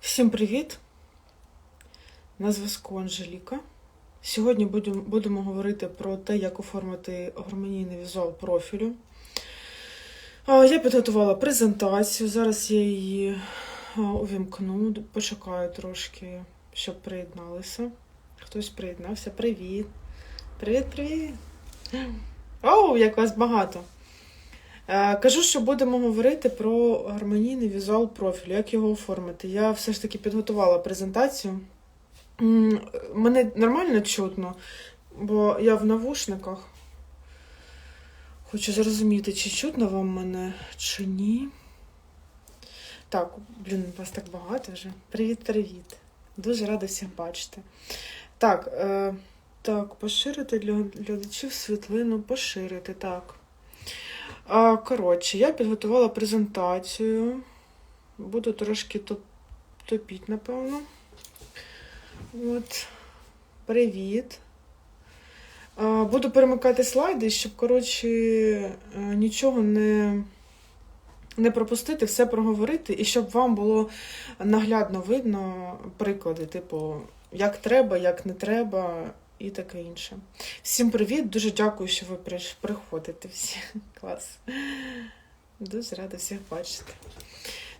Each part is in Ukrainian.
Всім привіт! На зв'язку Анжеліка. Сьогодні будемо, говорити про те, як оформити гармонійний візуал профілю. Я підготувала презентацію. Зараз я її увімкну, почекаю трошки, щоб приєдналися. Хтось приєднався. Привіт! Привіт-привіт! Оу, як вас багато! Е, Кажу, що будемо говорити про гармонійний візуал профілю, як його оформити. Я все ж таки підготувала презентацію. Мене нормально чутно, бо я в навушниках. Хочу зрозуміти, чи чутно вам мене, чи ні. Так, блін, вас так багато вже. Привіт-привіт. Дуже рада всіх бачити. Так, е, так, поширити для глядачів світлину, поширити, так. Коротше, я підготувала презентацію. Буду трошки топ- топіть, напевно. От. Привіт. Буду перемикати слайди, щоб, коротше, е, нічого не, не пропустити, все проговорити, і щоб вам було наглядно видно приклади, типу, як треба, як не треба, і таке інше. Всім привіт, дуже дякую, що ви приходите всі. Клас. Дуже рада всіх бачити.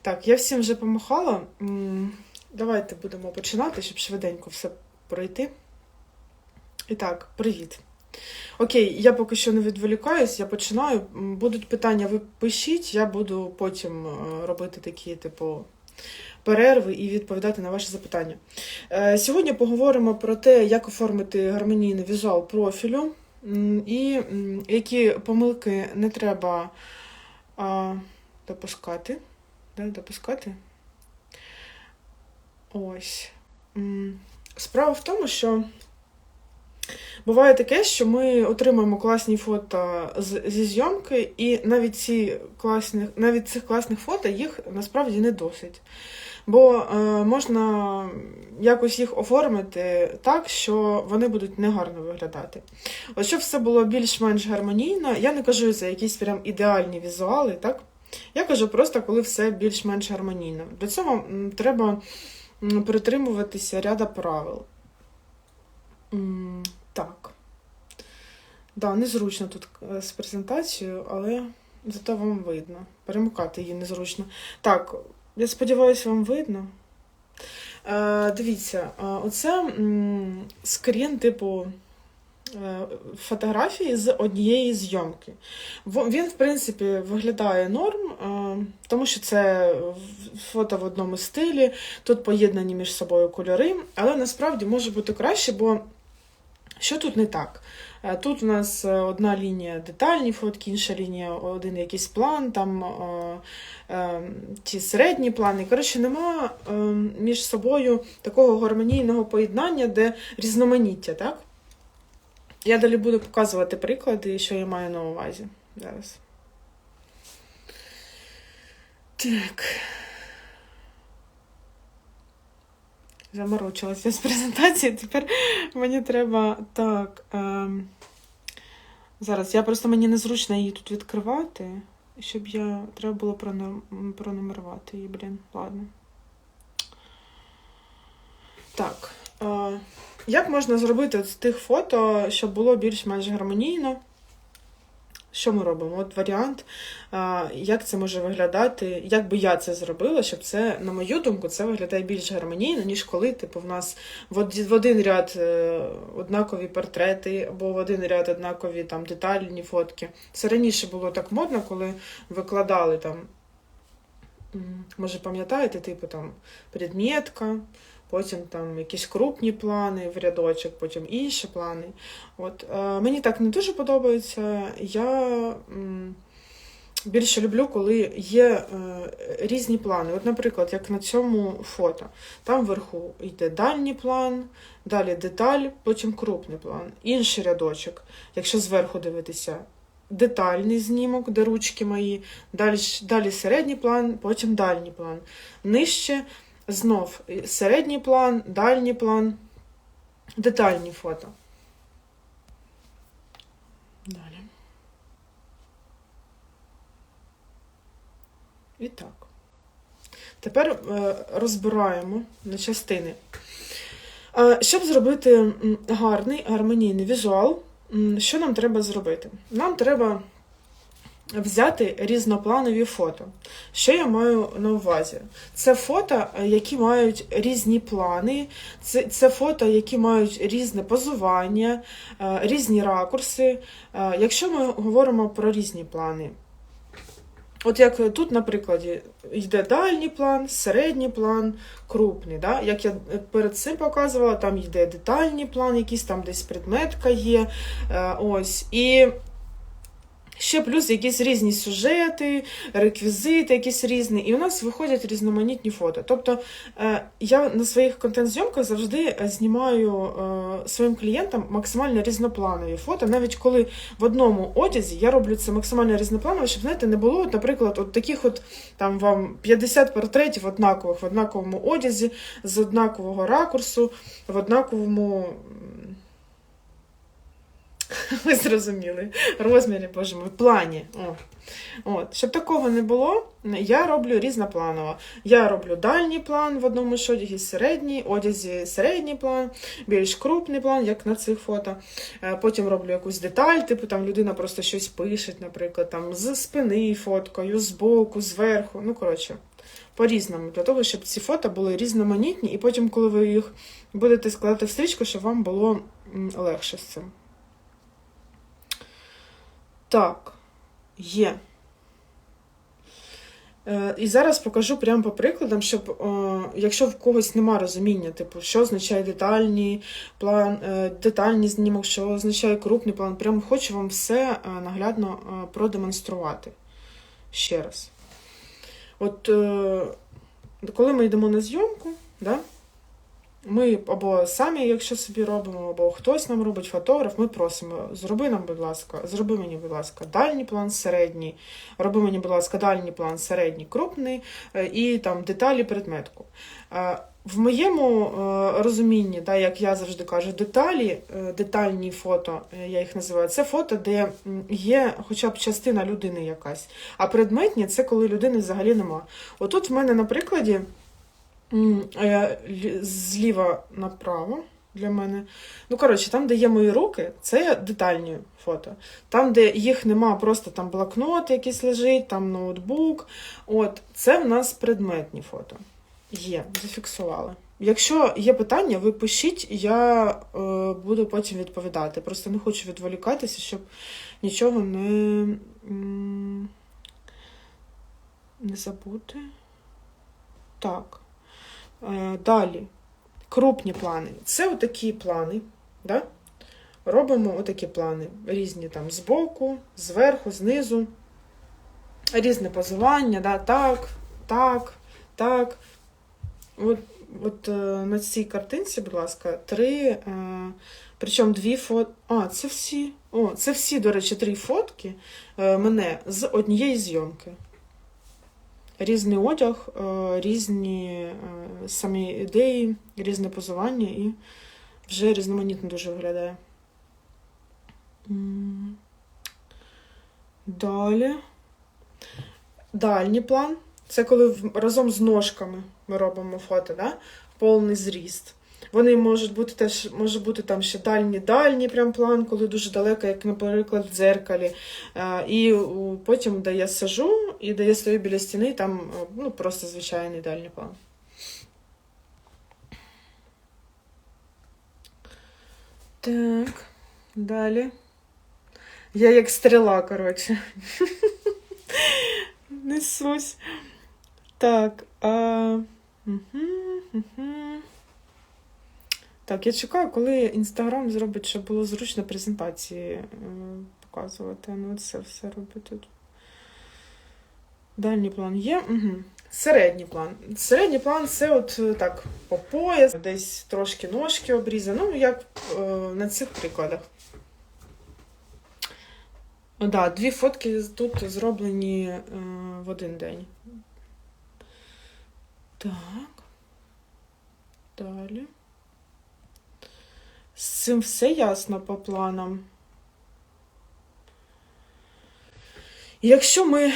Так, я всім вже помахала. Давайте будемо починати, щоб швиденько все пройти. І так, привіт. Окей, я поки що не відволікаюсь, я починаю. Будуть питання, ви пишіть, я буду потім е, робити такі, типу, перерви і відповідати на ваші запитання. Е, Сьогодні поговоримо про те, як оформити гармонійний візуал профілю і які помилки не треба допускати. Допускати. Ось. Справа в тому, що буває таке, що ми отримуємо класні фото зі зйомки, і навіть ці класні, навіть цих класних фото їх насправді не досить. Бо е, можна якось їх оформити так, що вони будуть негарно виглядати. От щоб все було більш-менш гармонійно, я не кажу за якісь прям ідеальні візуали, так? Я кажу просто, коли все більш-менш гармонійно. Для цього треба притримуватися ряда правил. Так. Да, незручно тут е, з презентацією, але зато вам видно. Перемикати її незручно. Так, я сподіваюся, вам видно. Е, дивіться, е, оце скрін, типу, е, фотографії з однієї зйомки. Він, в принципі, виглядає норм, е, тому що це фото в одному стилі, тут поєднані між собою кольори, але насправді може бути краще, бо що тут не так? Е, Тут у нас е, одна лінія детальні фотки, інша лінія один якийсь план, там е, ті середні плани. Коротше, нема між собою такого гармонійного поєднання, де різноманіття, так? Я далі буду показувати приклади, що я маю на увазі зараз. Так. Заморочилася з презентації. Тепер мені треба так. Ем, зараз я просто мені незручно її тут відкривати, щоб я. Треба було пронумерувати її, блін. Ладно. Так. Е, як можна зробити з тих фото, щоб було більш-менш гармонійно? Що ми робимо? От варіант, як це може виглядати, як би я це зробила, щоб це, на мою думку, це виглядає більш гармонійно, ніж коли типу, в нас в один ряд е, однакові портрети, або в один ряд однакові там детальні фотки. Це раніше було так модно, коли викладали там, може, пам'ятаєте, типу там предметка, потім там якісь крупні плани в рядочок, потім інші плани. От, е, мені так не дуже подобається. Я м, більше люблю, коли є е, різні плани. От, наприклад, як на цьому фото. Там вверху йде дальній план, далі деталь, потім крупний план. Інший рядочок, якщо зверху дивитися, детальний знімок, де ручки мої, далі, далі середній план, потім дальній план. Нижче знов середній план, дальній план, детальні фото. Далі. І так. Тепер е, розбираємо на частини. Е, Щоб зробити гарний гармонійний візуал, що нам треба зробити? Нам треба взяти різнопланові фото. Що я маю на увазі? Це фото, е, які мають різні плани, це, це фото, які мають різне позування, е, різні ракурси. Е, Якщо ми говоримо про різні плани, От як тут, на прикладі, йде дальній план, середній план, крупний. Да? Як я перед цим показувала, там йде детальний план, якийсь там десь предметка є. Е, ось. І ще плюс якісь різні сюжети, реквізити, якісь різні. І у нас виходять різноманітні фото. Тобто е, я на своїх контент-зйомках завжди е, знімаю е, своїм клієнтам максимально різнопланові фото, навіть коли в одному одязі я роблю це максимально різнопланово, щоб знаєте, не було, наприклад, от таких от там вам 50 портретів однакових в однаковому одязі, з однакового ракурсу, в однаковому. Ви зрозуміли, розмірі, боже мій, плані. О. От. Щоб такого не було, я роблю різнопланово. Я роблю дальній план в одному ж одязі, середній, одязі середній план, більш крупний план, як на цих фото. Е, Потім роблю якусь деталь, типу там людина просто щось пише, наприклад, там з спини фоткою, з боку, зверху. Ну, коротше, по-різному, для того, щоб ці фото були різноманітні, і потім, коли ви їх будете складати в стрічку, щоб вам було легше з цим. Так, є. Е, І зараз покажу прямо по прикладам, щоб е, якщо в когось нема розуміння, типу, що означає детальний план, е, детальний знімок, що означає крупний план, прямо хочу вам все наглядно продемонструвати. Ще раз. От коли ми йдемо на зйомку, да, ми або самі, якщо собі робимо, або хтось нам робить фотограф, ми просимо, зроби нам, будь ласка, зроби мені, будь ласка, дальній план, середній, роби мені, будь ласка, дальній план, середній, крупний е, і там деталі предметку. Е, В моєму е, розумінні, да, як я завжди кажу, деталі, детальні фото, я їх називаю, це фото, де є хоча б частина людини якась. А предметні це коли людини взагалі нема. Отут в мене на прикладі. Зліва направо для мене. Ну, коротше, там, де є мої руки, це детальні фото. Там, де їх нема, просто там блокнот якийсь лежить, там ноутбук. От, це в нас предметні фото. Є, зафіксували. Якщо є питання, ви пишіть, я е, буду потім відповідати. Просто не хочу відволікатися, щоб нічого не, не забути. Так. Е, Далі. Крупні плани. Це отакі плани. Да? Робимо отакі плани. Різні там збоку, зверху, знизу. Різне позування, да? так, так, так. От, от е, на цій картинці, будь ласка, три. Е, причому дві фото. А, це всі. О, це всі, до речі, три фотки мене з однієї зйомки. Різний одяг, е, різні е, самі ідеї, різне позування і вже різноманітно дуже виглядає. Далі. Дальній план. Це коли разом з ножками ми робимо фото, да? повний зріст. Вони можуть бути теж, може бути там ще дальній прям план, коли дуже далеко, як, наприклад, в дзеркалі. Е, І потім, де я сижу, і де я стою біля стіни, там е, ну, просто звичайний дальній план. Так, далі. Я як стріла, коротше. Несусь. Так. А... мгм, мгм. Так, я чекаю, коли Інстаграм зробить, щоб було зручно презентації е, показувати. Ну, це все робить тут. Дальній план є. Угу. Середній план. Середній план це от е, так, по пояс, десь трошки ножки обрізані. Ну, як е, на цих прикладах. О, да, дві фотки тут зроблені е, в один день. Так. Далі. З цим все ясно по планам. Якщо ми е,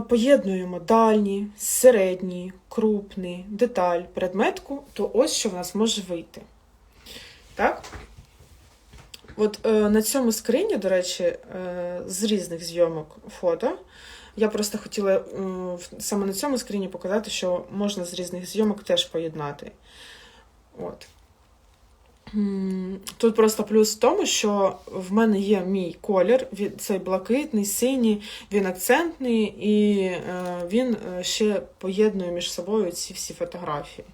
поєднуємо дальні, середні, крупний, деталь, предметку, то ось що в нас може вийти. Так? От е, на цьому скрині, до речі, е, з різних зйомок фото. Я просто хотіла е, саме на цьому скріні показати, що можна з різних зйомок теж поєднати. От. Тут просто плюс в тому, що в мене є мій колір, цей блакитний, синій, він акцентний, і е, він е, ще поєднує між собою ці всі фотографії.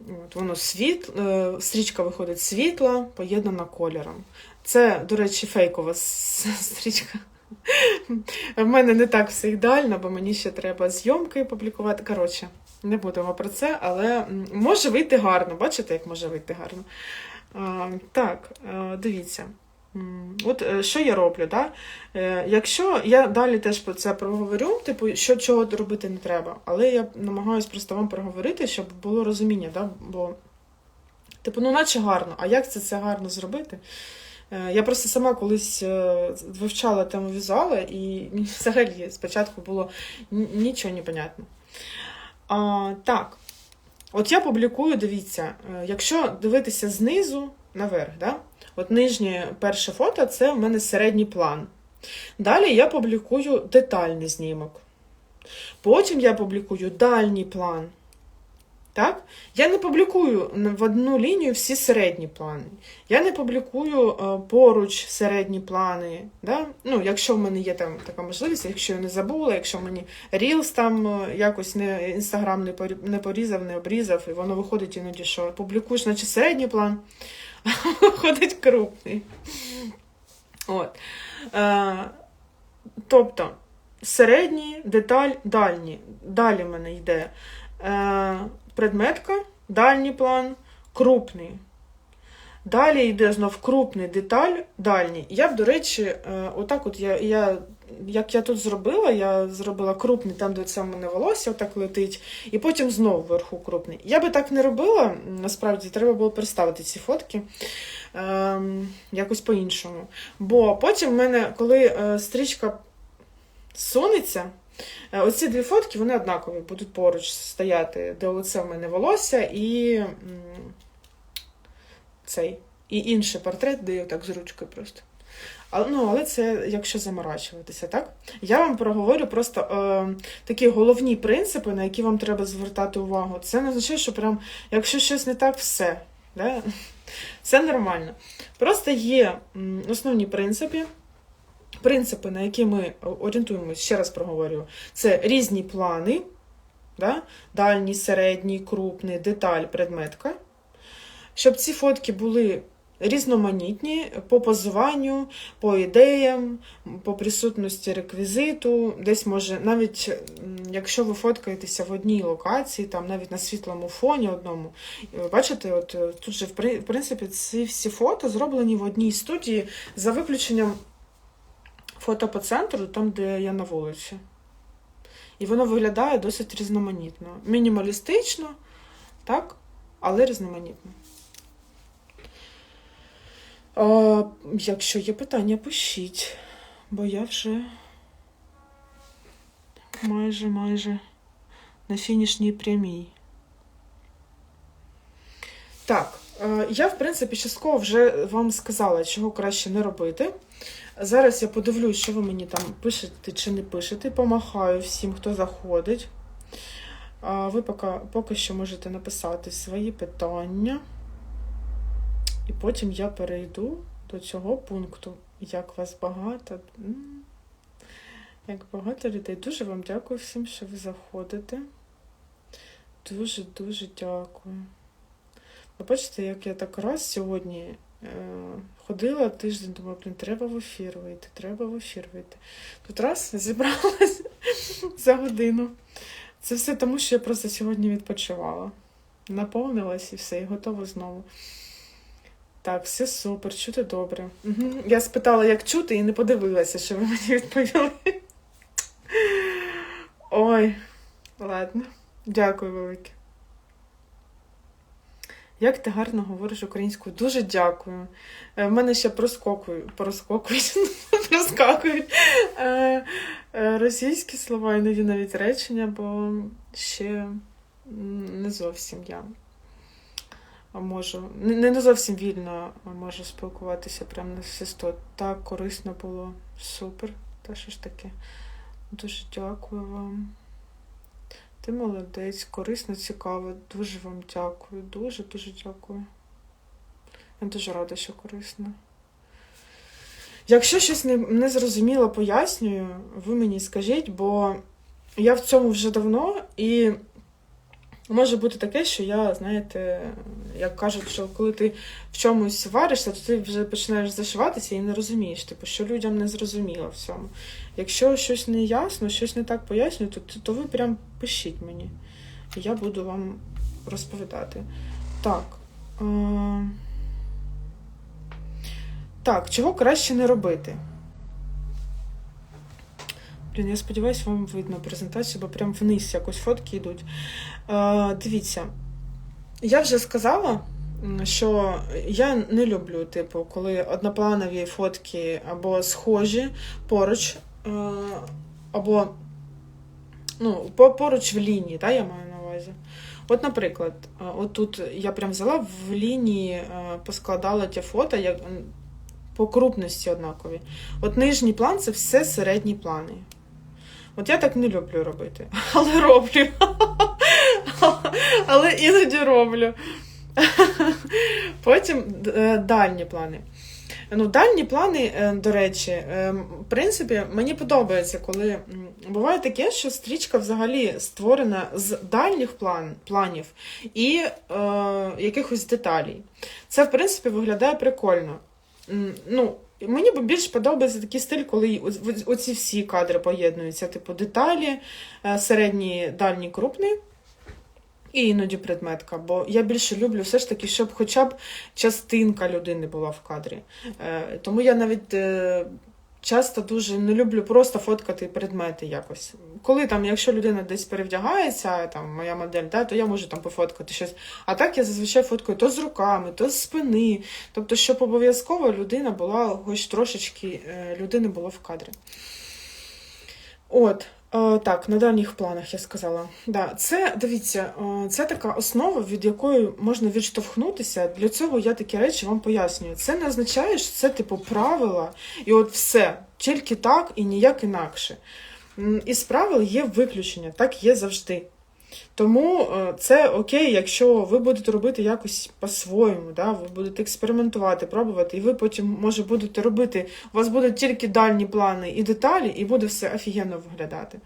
От, воно світ, е, стрічка виходить світла, поєднана кольором. Це, до речі, фейкова стрічка. В мене не так все ідеально, бо мені ще треба зйомки публікувати. Коротше, не будемо про це, але може вийти гарно. Бачите, як може вийти гарно? А, так, е, дивіться. От е, що я роблю, да? Е, Якщо я далі теж про це проговорю, типу, що чого робити не треба, але я намагаюся просто вам проговорити, щоб було розуміння, да? бо, типу, ну наче гарно, а як це, це гарно зробити? Я просто сама колись вивчала тему візуала, і взагалі спочатку було нічого не понятно. А, так, от я публікую, дивіться, е, якщо дивитися знизу наверх, да? от нижнє перше фото це в мене середній план. Далі я публікую детальний знімок. Потім я публікую дальній план. Так? Я не публікую в одну лінію всі середні плани. Я не публікую е, поруч середні плани. Да? Ну, якщо в мене є там така можливість, якщо я не забула, якщо мені Reels там е, якось не інстаграм не, порі- не порізав, не обрізав, і воно виходить іноді, що публікуєш, наче середній план, а виходить крупний. От. Е, тобто, середній, деталь, дальній. Далі в мене йде е, предметка, дальній план, крупний. Далі йде знов крупний деталь, дальній. Я б, до речі, е, отак от я, я, як я тут зробила, я зробила крупний там, де це в мене волосся отак летить, і потім знову вверху крупний. Я би так не робила, насправді треба було переставити ці фотки ем, якось по-іншому. Бо потім в мене, коли е, стрічка сунеться, оці дві фотки вони однакові, будуть поруч стояти, де оце в мене волосся і цей, і інший портрет, де я так з ручкою просто. Але, ну, але це якщо заморачуватися, так? Я вам проговорю просто е, такі головні принципи, на які вам треба звертати увагу. Це не означає, що прям, якщо щось не так, все. Да? Це нормально. Просто є основні принципи, принципи, на які ми орієнтуємося, ще раз проговорю, це різні плани, да? дальній, середній, крупний, деталь, предметка. Щоб ці фотки були різноманітні по позуванню, по ідеям, по присутності реквізиту. Десь може, навіть якщо ви фоткаєтеся в одній локації, там навіть на світлому фоні одному, ви бачите, от е, тут же в принципі ці всі фото зроблені в одній студії за виключенням фото по центру, там, де я на вулиці. І воно виглядає досить різноманітно. Мінімалістично, так, але різноманітно. А, якщо є питання, пишіть, бо я вже майже майже на фінішній прямій. Так, я, в принципі, частково вже вам сказала, чого краще не робити. Зараз я подивлюсь, що ви мені там пишете чи не пишете. Помахаю всім, хто заходить. Ви поки, поки що можете написати свої питання. І потім я перейду до цього пункту. Як вас багато. Як багато людей. Дуже вам дякую всім, що ви заходите. Дуже-дуже дякую. Бачите, як я так раз сьогодні е, ходила тиждень, думала, блін, треба в ефір вийти, треба в ефір вийти. Тут раз зібралась за годину. Це все тому, що я просто сьогодні відпочивала. Наповнилась і все, і готова знову. Так, все супер, чути добре. Угу. Я спитала, як чути, і не подивилася, що ви мені відповіли. Ой, ладно. Дякую велике. Як ти гарно говориш українською. Дуже дякую. Е, В мене ще проскокують, проскокують, проскакують е, е, російські слова, іноді навіть речення, бо ще не зовсім я можу, не, не зовсім вільно можу спілкуватися прямо на сесто. Так корисно було. Супер. Та що ж таке? Дуже дякую вам. Ти молодець, корисно, цікаво. Дуже вам дякую. Дуже дуже дякую. Я дуже рада, що корисно. Якщо щось не, не зрозуміло пояснюю, ви мені скажіть, бо я в цьому вже давно і може бути таке, що я, знаєте, як кажуть, що коли ти в чомусь варишся, то ти вже починаєш зашиватися і не розумієш, типу, що людям не зрозуміло в цьому. Якщо щось не ясно, щось не так пояснюю, то, то ви прям пишіть мені. І я буду вам розповідати. Так. Е... Так, чого краще не робити? Блін, я сподіваюся, вам видно презентацію, бо прям вниз якось фотки йдуть. Е, дивіться, я вже сказала, що я не люблю, типу, коли однопланові фотки або схожі поруч, е, або ну, поруч в лінії, да, я маю на увазі. От, наприклад, е, тут я прям взяла в лінії, е, поскладала ті фото, як по крупності однакові. От нижній план це все середні плани. От я так не люблю робити, але роблю. Але іноді роблю. Потім е, дальні плани. Ну, дальні плани, е, до речі, е, в принципі, мені подобається, коли буває таке, що стрічка взагалі створена з дальніх план, планів і е, якихось деталей. Це, в принципі, виглядає прикольно. Ну, мені більш подобається такий стиль, коли оці всі кадри поєднуються, типу деталі, середні, дальні, крупні. І іноді предметка, бо я більше люблю все ж таки, щоб хоча б частинка людини була в кадрі. Е, тому я навіть е, часто дуже не люблю просто фоткати предмети якось. Коли там, якщо людина десь перевдягається, там моя модель, да, то я можу там пофоткати щось. А так я зазвичай фоткаю то з руками, то з спини. Тобто, щоб обов'язково людина була, хоч трошечки е, людини було в кадрі. От. Е, Так, на дальніх планах я сказала. Да, це дивіться, е, це така основа, від якої можна відштовхнутися. Для цього я такі речі вам пояснюю. Це не означає, що це типу правила, і от все, тільки так і ніяк інакше. І Із правил є виключення, так є завжди. Тому е, це окей, якщо ви будете робити якось по-своєму, да? ви будете експериментувати, пробувати, і ви потім, може, будете робити, у вас будуть тільки дальні плани і деталі, і буде все офігенно виглядати.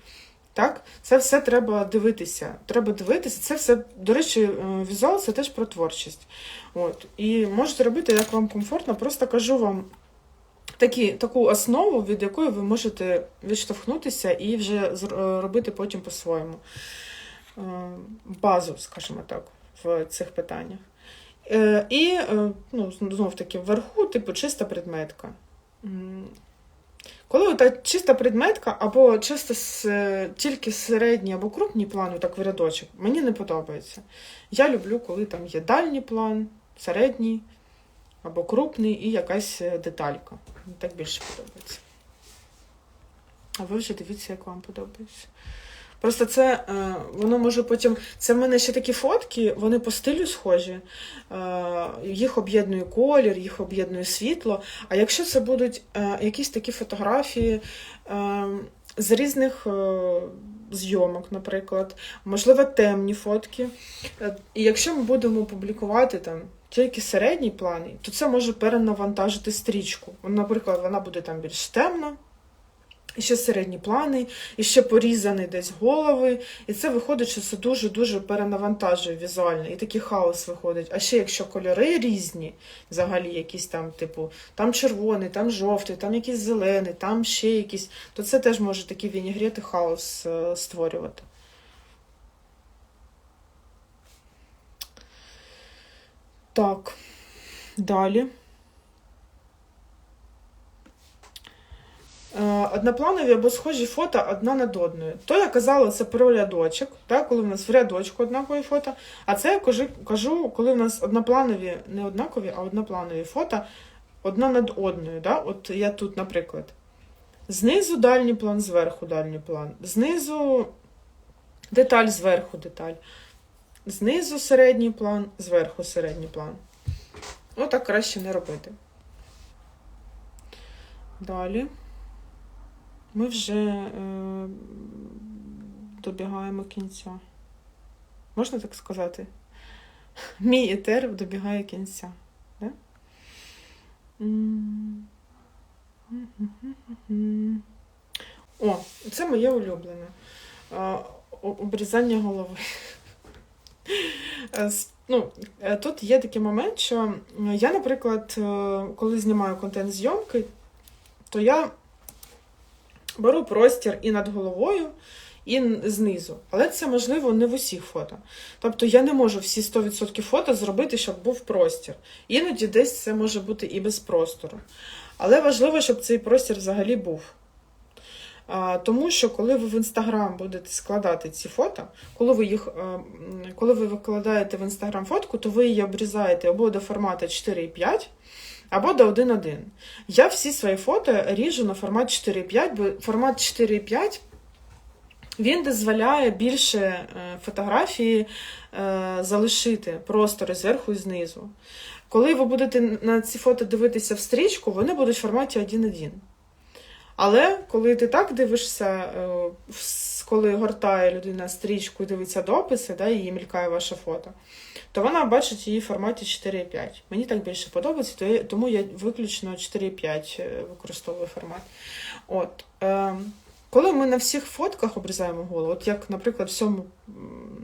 Так? Це все треба дивитися. Треба дивитися. Це все, до речі, е, візуал це теж про творчість. От. І можете робити, як вам комфортно, просто кажу вам такі, таку основу, від якої ви можете відштовхнутися і вже е, робити потім по-своєму. Е, Базу, скажімо так, в цих питаннях. Е, І е, ну, знов таки вверху, типу, чиста предметка. Коли та чиста предметка або чисто тільки середній або крупні плани, так в рядочок, мені не подобається. Я люблю, коли там є дальній план, середній або крупний і якась деталька. Мені так більше подобається. А ви вже дивіться, як вам подобається. Просто це е, воно може потім. Це в мене ще такі фотки, вони по стилю схожі. Е, їх об'єднує колір, їх об'єднує світло. А якщо це будуть е, якісь такі фотографії з різних зйомок, наприклад, можливо, темні фотки. І якщо ми будемо публікувати там тільки середні плани, то це може перенавантажити стрічку. Наприклад, вона буде там більш темна. І ще середні плани, і ще порізані десь голови. І це виходить, що це дуже-дуже перенавантажує візуально, і такий хаос виходить. А ще якщо кольори різні, взагалі якісь там, типу, там червоний, там жовтий, там якийсь зелений, там ще якісь, то це теж може такий вінігрет і хаос е, створювати. Так, далі. Е, однопланові або схожі фото одна над одною. То я казала це про рядочок, так, коли в нас в рядочку однакові фото. А це я кажу, кажу, коли в нас однопланові, не однакові, а однопланові фото одна над одною. Да? От я тут, наприклад, знизу дальній план, зверху дальній план, знизу деталь, зверху деталь, знизу середній план, зверху середній план. Отак краще не робити. Далі ми вже е, добігаємо кінця. Можна так сказати? Мій етер добігає кінця. Да? О, це моє улюблене. Обрізання голови. Е, Ну, е, тут є такий момент, що я, наприклад, е, коли знімаю контент зйомки, то я беру простір і над головою, і знизу. Але це можливо не в усіх фото. Тобто я не можу всі 100% фото зробити, щоб був простір. Іноді десь це може бути і без простору. Але важливо, щоб цей простір взагалі був. А, тому що коли ви в інстаграм будете складати ці фото, коли ви їх, е, коли ви викладаєте в інстаграм фотку, то ви її обрізаєте або до формату 4,5, або до 1.1. Я всі свої фото ріжу на формат 4,5, бо формат 4,5 він дозволяє більше е, фотографії е, залишити простори зверху і знизу. Коли ви будете на ці фото дивитися в стрічку, вони будуть в форматі 1.1. Але коли ти так дивишся, е, в коли гортає людина стрічку і дивиться дописи, да, і їй мількає ваше фото, то вона бачить її в форматі 4,5. Мені так більше подобається, тому я виключно 4,5 е, використовую формат. От, е, коли ми на всіх фотках обрізаємо голову, от як, наприклад, в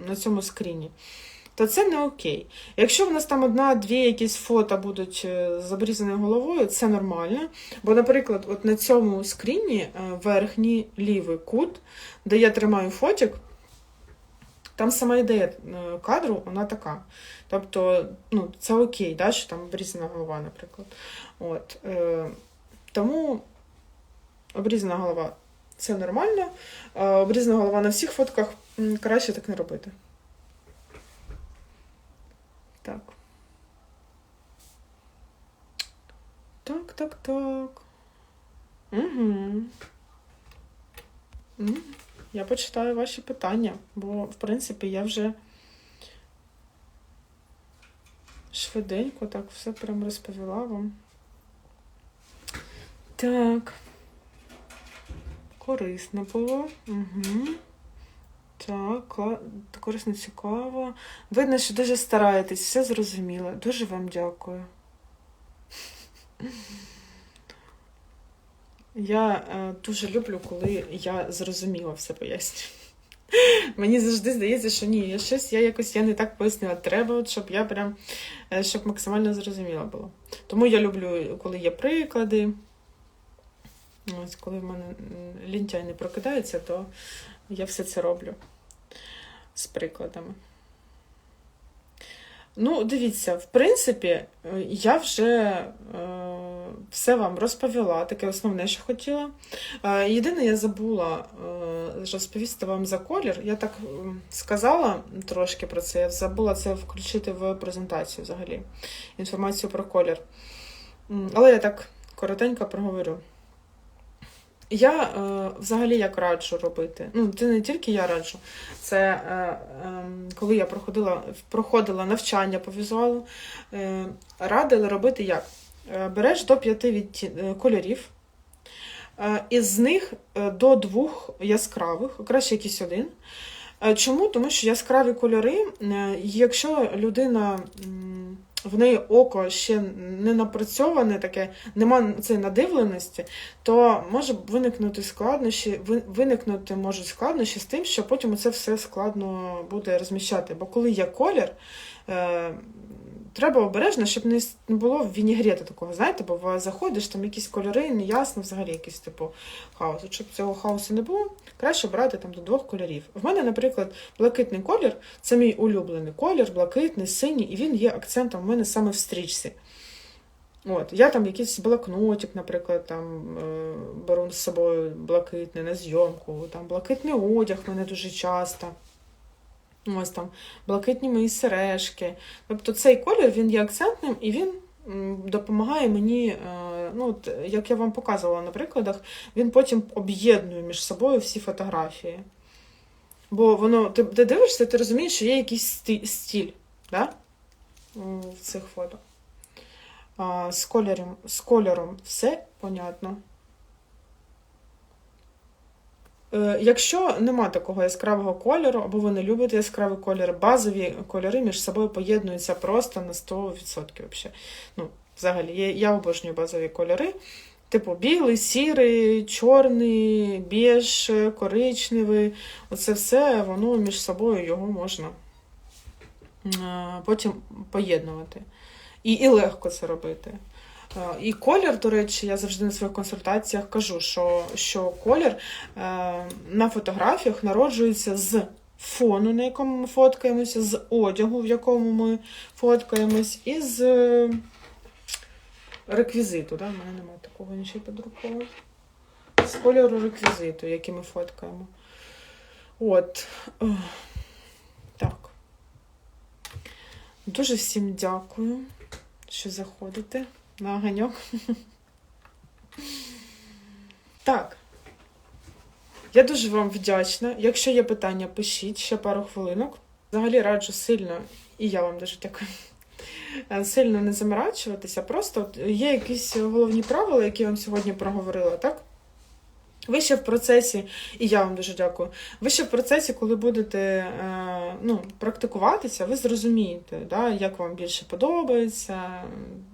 на цьому скріні, то це не окей. Якщо в нас там одна-дві якісь фото будуть е, з обрізаною головою, це нормально. Бо, наприклад, от на цьому скріні е, верхній лівий кут, де я тримаю фотик, там сама ідея е, кадру, вона така. Тобто, ну, це окей, да, що там обрізана голова, наприклад. От, е, тому обрізана голова це нормально. Е, обрізана голова на всіх фотках краще так не робити. Так. Так, так, так. Угу. Я почитаю ваші питання, бо, в принципі, я вже швиденько так все прям розповіла вам. Так. Корисно було. Угу. Так, корисно цікаво. Видно, що дуже стараєтесь, все зрозуміло. Дуже вам дякую. Я е, дуже люблю, коли я зрозуміла все пояснюю. Мені завжди здається, що ні, я щось я якось я не так пояснила. Треба, от, щоб я прям е, щоб максимально зрозуміла було. Тому я люблю, коли є приклади. Ось коли в мене лінтяй не прокидається, то я все це роблю з прикладами. Ну, дивіться, в принципі, е, я вже е, все вам розповіла, таке основне, що хотіла. Е, єдине, я забула е, розповісти вам за колір. Я так м, сказала трошки про це, я забула це включити в презентацію взагалі. Інформацію про колір. Але я так коротенько проговорю. Я е, взагалі як раджу робити. Ну, це не тільки я раджу, це е, е, коли я проходила, проходила навчання по візуалу, е, радили робити як? Е, береш до п'яти відті... е, кольорів, е, із них е, до двох яскравих, краще якийсь один. Е, Чому? Тому що яскраві кольори, е, якщо людина. В неї око ще не напрацьоване, таке, нема цієї надивленості, то може виникнути складнощі, виникнути можуть складнощі з тим, що потім це все складно буде розміщати. Бо коли є колір, е, треба обережно, щоб не було вінігрета такого, знаєте, бо заходиш, там якісь кольори, неясно, взагалі якийсь типу хаос. Щоб цього хаосу не було, краще брати там до двох кольорів. В мене, наприклад, блакитний колір це мій улюблений колір, блакитний, синій, і він є акцентом в мене саме в стрічці. От, я там якийсь блокнотик, наприклад, там е, беру з собою блакитний на зйомку, там блакитний одяг в мене дуже часто. Ось там блакитні мої сережки. Тобто цей колір він є акцентним і він допомагає мені, е, ну, от, як я вам показувала на прикладах, він потім об'єднує між собою всі фотографії. Бо воно, ти, ти дивишся, ти розумієш, що є якийсь сти- стиль да? В цих фото. А, з, кольором, з кольором все понятно. Е, Якщо нема такого яскравого кольору, або ви не любите яскравий колір, базові кольори між собою поєднуються просто на 100% вообще. Ну, взагалі, я, я обожнюю базові кольори. Типу білий, сірий, чорний, біж, коричневий. Оце все воно між собою його можна е, потім поєднувати. І, і легко це робити. Е, І колір, до речі, я завжди на своїх консультаціях кажу, що, що колір е, на фотографіях народжується з фону, на якому ми фоткаємося, з одягу, в якому ми фоткаємось, і з е, реквізиту. Да? У мене немає такого нічого під рукою. З кольору реквізиту, який ми фоткаємо. От. Так. Дуже всім дякую, що заходите на огоньок. Так. Я дуже вам вдячна. Якщо є питання, пишіть ще пару хвилинок. Взагалі раджу сильно, і я вам дуже дякую. е, Сильно не заморачуватися. Просто є якісь головні правила, які я вам сьогодні проговорила, так? Ви ще в процесі, і я вам дуже дякую. Ви ще в процесі, коли будете е, ну, практикуватися, ви зрозумієте, да, як вам більше подобається,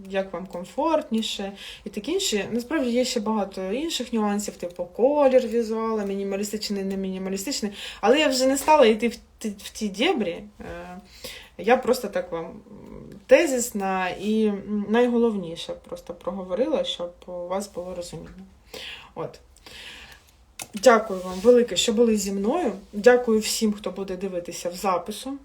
як вам комфортніше і таке інше. Насправді є ще багато інших нюансів, типу колір візуала, мінімалістичний, не мінімалістичний. Але я вже не стала йти в ті, в ті дєбрі. Е, я просто так вам тезисна і найголовніше просто проговорила, щоб у вас було розуміння. От. Дякую вам велике, що були зі мною. Дякую всім, хто буде дивитися в запису.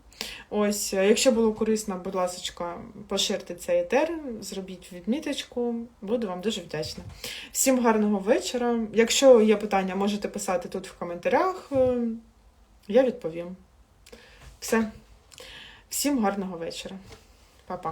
Ось, е, якщо було корисно, будь ласка, поширте цей етер, зробіть відміточку. Буду вам дуже вдячна. Всім гарного вечора. Якщо є питання, можете писати тут в коментарях. е, Я відповім. Все. Всім гарного вечора. Па-па.